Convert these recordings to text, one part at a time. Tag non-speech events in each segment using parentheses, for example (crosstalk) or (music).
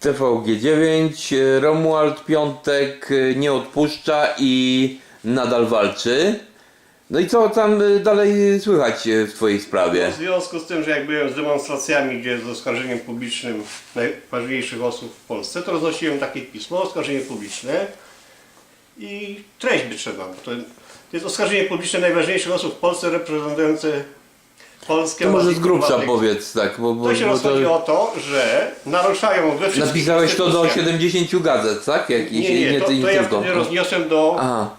TVG9, e, Romuald Piątek e, nie odpuszcza i nadal walczy. No i co tam e, dalej słychać e, w twojej sprawie? W związku z tym, że jak byłem z demonstracjami, gdzie z oskarżeniem publicznym najważniejszych osób w Polsce, to roznosiłem takie pismo, oskarżenie publiczne i treść by trzeba, to, to jest oskarżenie publiczne najważniejszych osób w Polsce reprezentujące Polskę. To może z grubsza powiedz, tak, bo, bo, To się bo rozchodzi o to, że naruszają we wszystkich Napisałeś to do instytucjach- 70 gazet, tak? Nie, nie, to, to ja tylko. wtedy rozniosłem do Aha,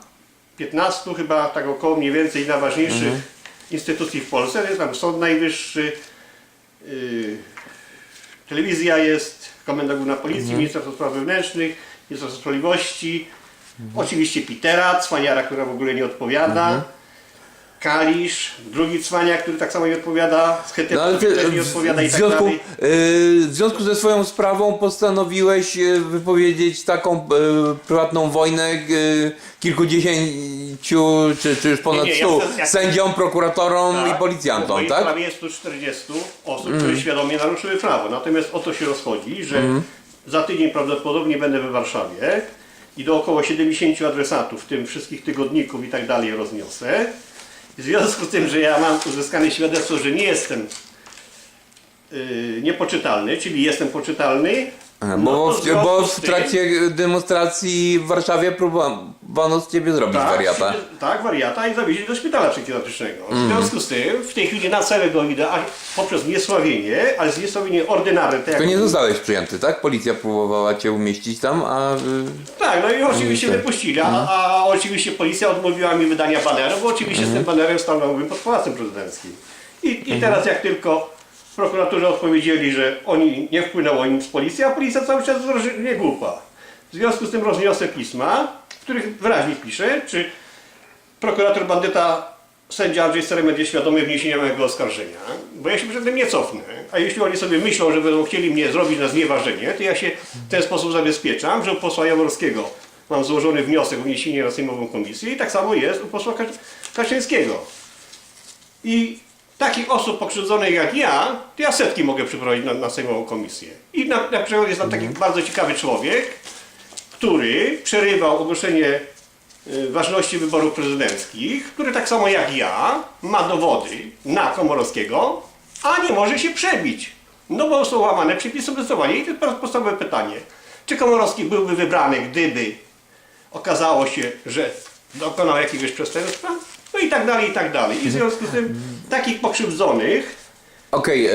15 chyba tak około mniej więcej najważniejszych Mhm. instytucji w Polsce. Jest tam Sąd Najwyższy, yy, telewizja jest, Komenda Główna Policji, Mhm. Ministerstwo Spraw Wewnętrznych, Ministerstwo Sprawiedliwości, Mhm. oczywiście Pitera, cwaniara, która w ogóle nie odpowiada. Kalisz, drugi cwaniak, który tak samo nie odpowiada, Schetyp, no ale który też nie odpowiada i w, tak związku, dalej. e, w związku ze swoją sprawą postanowiłeś e, wypowiedzieć taką e, prywatną wojnę e, kilkudziesięciu, czy, czy już ponad Nie, nie, ja stu chcę- ja chcę- sędziom, prokuratorom Tak, i bo policjantom, tak? sprawie jest 140 osób, które świadomie naruszyły prawo. Natomiast o to się rozchodzi, że za tydzień prawdopodobnie będę we Warszawie i do około 70 adresatów, w tym wszystkich tygodników i tak dalej rozniosę. W związku z tym, że ja mam uzyskane świadectwo, że nie jestem yy, niepoczytalny, czyli jestem poczytalny, No Bo, to w, bo w trakcie demonstracji w Warszawie próbowano z ciebie zrobić wariata. Tak, tak, wariata i zawieźć do szpitala psychiatrycznego. Mhm. W związku z tym w tej chwili na całego idę a poprzez niesławienie, ale zniesławienie ordynarne. Tak, To nie zostałeś przyjęty, tak? Policja próbowała cię umieścić tam, a... y, tak, no i oczywiście tak. wypuścili, a, a oczywiście policja odmówiła mi wydania baneru, bo oczywiście Mhm. z tym banerem stanąłbym pod Pałacem Prezydenckim. I, i teraz jak tylko w odpowiedzieli, że oni nie wpłynęło im z policji, a policja cały czas nie głupa. W związku z tym rozniosę pisma, w których wyraźnie piszę, czy prokurator bandyta sędzia Andrzej Seremet jest świadomy wniesienia mojego oskarżenia, bo ja się przed tym nie cofnę. A jeśli oni sobie myślą, że będą chcieli mnie zrobić na znieważenie, to ja się w ten sposób zabezpieczam, że u posła Jaworskiego mam złożony wniosek o wniesienie na Sejmową Komisję i tak samo jest u posła Kac- Kaczyńskiego. I takich osób pokrzywdzonych jak ja, to ja setki mogę przyprowadzić na, na Sejmową Komisję. I na, na przykład jest tam taki bardzo ciekawy człowiek, który przerywał ogłoszenie y, ważności wyborów prezydenckich, który tak samo jak ja ma dowody na Komorowskiego, a nie może się przebić. No bo są łamane przepisy obecnowania. I to jest podstawowe pytanie. Czy Komorowski byłby wybrany, gdyby okazało się, że dokonał jakiegoś przestępstwa? No i tak dalej, i tak dalej. I w związku z tym takich pokrzywdzonych Okej, e,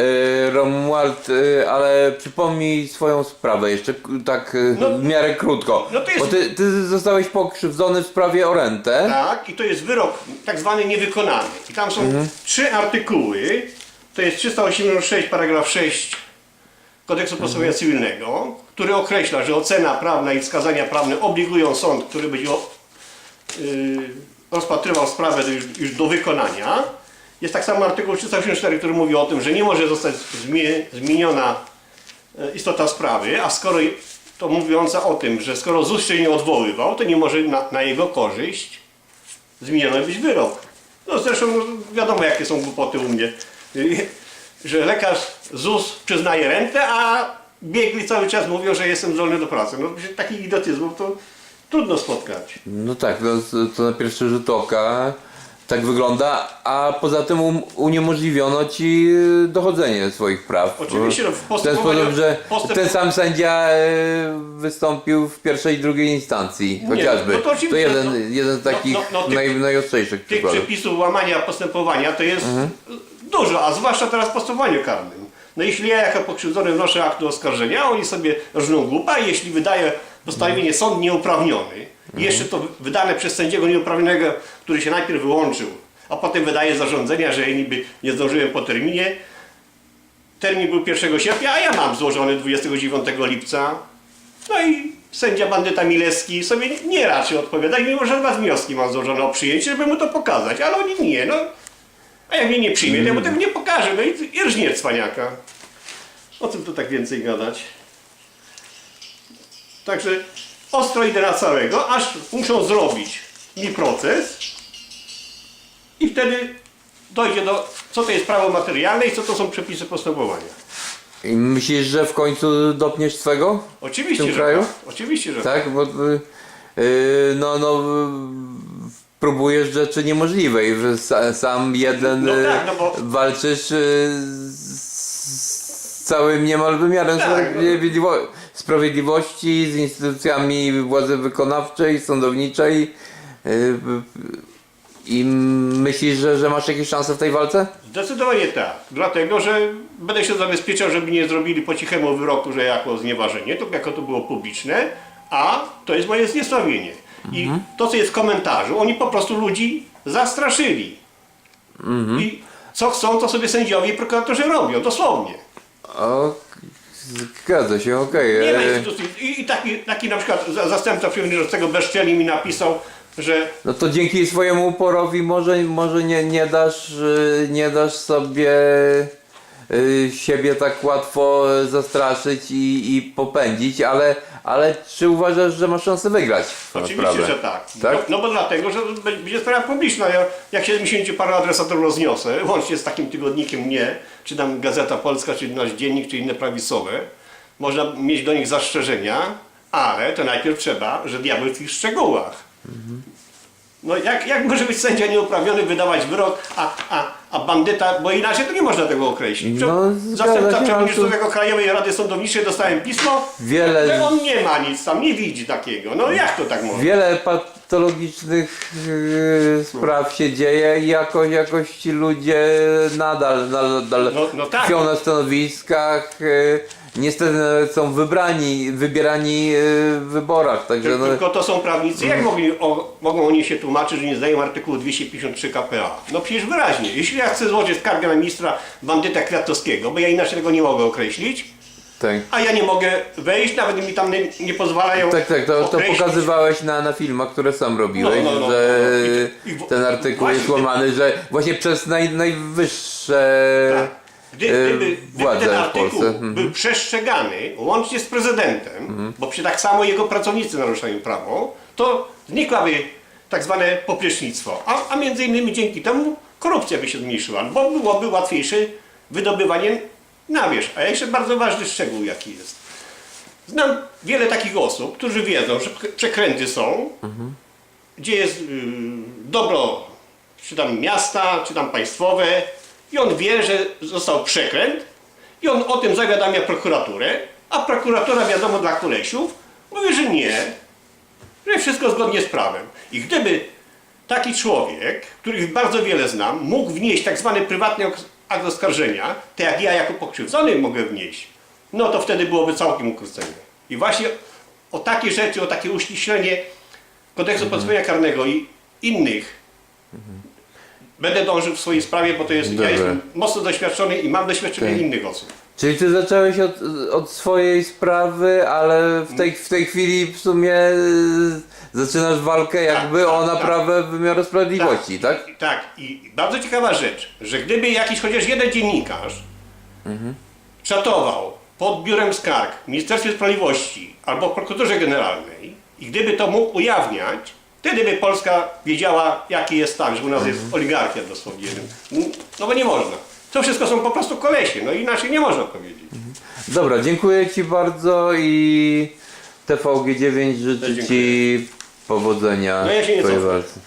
Romuald, e, ale przypomnij swoją sprawę jeszcze k- tak e, No- w miarę krótko. no to jest- Bo ty, ty zostałeś pokrzywdzony w sprawie o rentę. Tak, i to jest wyrok tak zwany niewykonany. I tam są trzy artykuły. To jest 386 paragraf 6 Kodeksu Postępowania Cywilnego, który określa, że ocena prawna i wskazania prawne obligują sąd, który będzie o, yy, rozpatrywał sprawę do, już do wykonania. Jest tak samo artykuł 384, który mówi o tym, że nie może zostać zmie, zmieniona e, istota sprawy, a skoro to mówiąca o tym, że skoro ZUS się nie odwoływał, to nie może na, na jego korzyść zmieniony być wyrok. No zresztą no, wiadomo jakie są głupoty u mnie, Y, że lekarz ZUS przyznaje rentę, a biegli cały czas mówią, że jestem zdolny do pracy. No takich idiotyzmów to trudno spotkać. No tak, no, to- to na pierwszy rzut oka tak wygląda, a poza tym um, uniemożliwiono ci e, dochodzenie swoich praw. Oczywiście, no, w w ten postępowaniu- sposób, że postęp- ten sam sędzia e, wystąpił w pierwszej i drugiej instancji, Nie, chociażby. no to oczywiście, jeden, no- jeden z no- takich no- no tych- naj, najostrzejszych Tych przykładów. przepisów łamania postępowania to jest dużo, a zwłaszcza teraz w postępowaniu karnym. No jeśli ja jako pokrzywdzony wnoszę akt do oskarżenia, oni sobie rżną głupa, i jeśli wydaje postanowienie sąd nieuprawniony, jeszcze to wydane przez sędziego nieuprawnionego, który się najpierw wyłączył, a potem wydaje zarządzenia, że niby nie zdążyłem po terminie. Termin był 1 sierpnia, a ja mam złożony 29 lipca. No i sędzia bandyta Milewski sobie nie- raczy odpowiadać, mimo że dwa wnioski mam złożone o przyjęcie, żeby mu to pokazać, ale oni nie, no. A jak mnie nie przyjmie, to ja mu tego nie pokażę, no i, i rżnie cwaniaka. O czym tu tak więcej gadać? Także ostro idę na całego, aż muszą zrobić mi proces i wtedy dojdzie do, co to jest prawo materialne i co to są przepisy postępowania. I myślisz, że w końcu dopniesz swego? Oczywiście, W tym że kraju? tak. Oczywiście, że Tak? Bo y, y, no, no y, próbujesz rzeczy niemożliwej. że sa- Sam jeden No tak, no bo- walczysz y, z całym niemal wymiarem Tak, no. Sprawiedliwości, z instytucjami władzy wykonawczej, sądowniczej. y, y, I myślisz, że, że masz jakieś szanse w tej walce? Zdecydowanie tak. Dlatego, że będę się zabezpieczał, żeby nie zrobili po cichemu wyroku, że jako znieważenie, to jako to było publiczne, a to jest moje zniesławienie. I Mhm. to, co jest w komentarzu, oni po prostu ludzi zastraszyli. Mhm. I co chcą, to sobie sędziowie i prokuratorzy robią, dosłownie. O, zgadza się, okej. Nie ma E, instytucji. I, i taki, taki na przykład za- zastępca przewodniczącego Beszczeli mi napisał, że No to dzięki swojemu uporowi może, może nie, nie, dasz, y, nie dasz sobie y, siebie tak łatwo zastraszyć i, i popędzić, ale, ale czy uważasz, że masz szansę wygrać tę Oczywiście, sprawę? że tak. Tak? No, no bo dlatego, że b- będzie sprawa publiczna. Ja, jak 70 paru adresatorów rozniosę, (laughs) łącznie z takim tygodnikiem mnie, czy tam Gazeta Polska, czy nasz dziennik, czy inne prawicowe, można mieć do nich zastrzeżenia, ale to najpierw trzeba, że diabeł w tych szczegółach. No jak, jak może być sędzia nieuprawniony wydawać wyrok, a, a bandyta, bo inaczej to nie można tego określić. No, zgadza Zastępca się, ale przewodniczącego Krajowej Rady Sądowniczej dostałem pismo, Wiele- że on nie ma nic tam, nie widzi takiego. No jak to tak może? Wiele patologicznych y, spraw się dzieje i jakoś, jakoś ci ludzie nadal, nadal No- no tak. tkwią na stanowiskach. y, Niestety nawet są wybrani, wybierani y, w wyborach, także no, Tylko to są prawnicy. Jak mogli, o, mogą oni się tłumaczyć, że nie zdają artykułu 253 KPA? No przecież wyraźnie. Jeśli ja chcę złożyć skargę na ministra bandyta Kwiatowskiego, bo ja inaczej tego nie mogę określić, tak. a ja nie mogę wejść, nawet mi tam nie, nie pozwalają Tak, tak, to, to pokazywałeś na, na filmach, które sam robiłeś, No, no, no, że no. I- i ten artykuł jest łamany, że właśnie przez naj, najwyższe Tak. Gdy, gdyby, gdyby ten artykuł Polsce. Mhm. był przestrzegany, łącznie z prezydentem, bo przy tak samo jego pracownicy naruszają prawo, to znikłaby tak zwane poplecznictwo. A, a między innymi dzięki temu korupcja by się zmniejszyła, bo byłoby łatwiejsze wydobywanie na wierzch. A jeszcze bardzo ważny szczegół jaki jest. Znam wiele takich osób, którzy wiedzą, że prze- przekręty są, gdzie jest y, dobro, czy tam miasta, czy tam państwowe, i on wie, że został przekręt, i on o tym zawiadamia prokuraturę, a prokuratura, wiadomo dla kolesiów, mówi, że nie, że wszystko zgodnie z prawem. I gdyby taki człowiek, których bardzo wiele znam, mógł wnieść tak zwany prywatny akt oskarżenia, to jak ja jako pokrzywdzony mogę wnieść, no to wtedy byłoby całkiem ukrócenie. I właśnie o takie rzeczy, o takie uściślenie kodeksu postępowania karnego i innych będę dążył w swojej sprawie, bo to jest, Dobra. ja jestem mocno doświadczony i mam doświadczenie Tak. innych osób. Czyli ty zacząłeś od, od swojej sprawy, ale w tej, w tej chwili w sumie y, zaczynasz walkę jakby tak, o tak. naprawę wymiaru sprawiedliwości, tak? I, tak. I bardzo ciekawa rzecz, że gdyby jakiś chociaż jeden dziennikarz czatował pod biurem skarg w Ministerstwie Sprawiedliwości albo w prokuraturze generalnej i gdyby to mógł ujawniać, wtedy by Polska wiedziała, jaki jest stan, że u nas jest oligarchia dosłownie. No bo nie można. To wszystko są po prostu kolesie, no inaczej nie można powiedzieć. Dobra, dziękuję Ci bardzo i TVG9 życzy Dziękuję. Ci powodzenia No ja się nie w Twojej cofnę. walce.